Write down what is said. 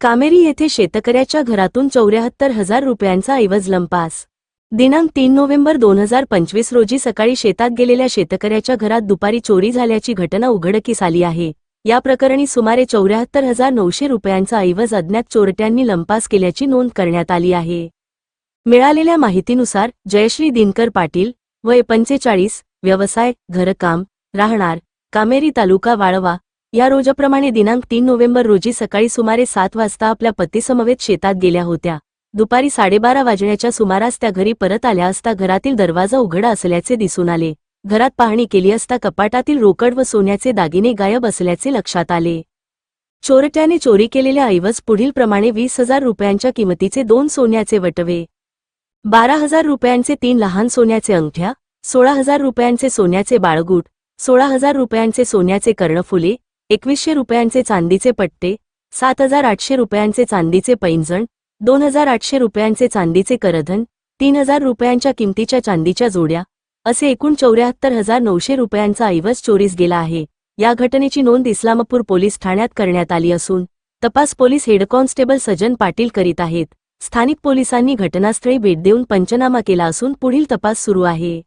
कामेरी येथे शेतकऱ्याच्या घरातून चौऱ्याहत्तर हजार रुपयांचा ऐवज लंपास. दिनांक तीन नोव्हेंबर दोन हजार पंचवीस रोजी सकाळी शेतात गेलेल्या शेतकऱ्याच्या घरात दुपारी चोरी झाल्याची घटना उघडकीस आली आहे. या प्रकरणी सुमारे चौऱ्याहत्तर हजार नऊशे रुपयांचा ऐवज अज्ञात चोरट्यांनी लंपास केल्याची नोंद करण्यात आली आहे. मिळालेल्या माहितीनुसार जयश्री दिनकर पाटील वय पंचेचाळीस व्यवसाय घरकाम राहणार कामेरी तालुका वाळवा या रोजाप्रमाणे दिनांक तीन नोव्हेंबर रोजी सकाळी सुमारे सात वाजता आपल्या पतीसमवेत शेतात गेल्या होत्या. दुपारी साडेबारा वाजण्याच्या सुमारास त्या घरी परत आल्या असता घरातील दरवाजा उघडा असल्याचे दिसून आले. घरात पाहणी केली असता कपाटातील रोकड व सोन्याचे दागिने गायब असल्याचे लक्षात आले. चोरट्याने चोरी केलेल्या ऐवज पुढीलप्रमाणे वीस हजार रुपयांच्या किमतीचे दोन सोन्याचे वटवे. बारा हजार रुपयांचे तीन लहान सोन्याचे अंगठ्या सोळा हजार रुपयांचे सोन्याचे बाळगूट सोळा हजार रुपयांचे सोन्याचे कर्णफुले एकवीसशे रुपयांचे चांदीचे पट्टे सात हजार आठशे रुपयांचे चांदीचे पैंजण दोन हजार आठशे रुपयांचे चांदीचे करधन तीन हजार रुपयांच्या किमतीच्या चांदीच्या जोड्या असे एकूण चौऱ्याहत्तर हजार नऊशे रुपयांचा ऐवज चोरीस गेला आहे. या घटनेची नोंद इस्लामपूर पोलीस ठाण्यात करण्यात आली असून तपास police head constable Sajan Patil करीत आहेत. स्थानिक पोलिसांनी घटनास्थळी भेट देऊन पंचनामा केला असून पुढील तपास सुरू आहे.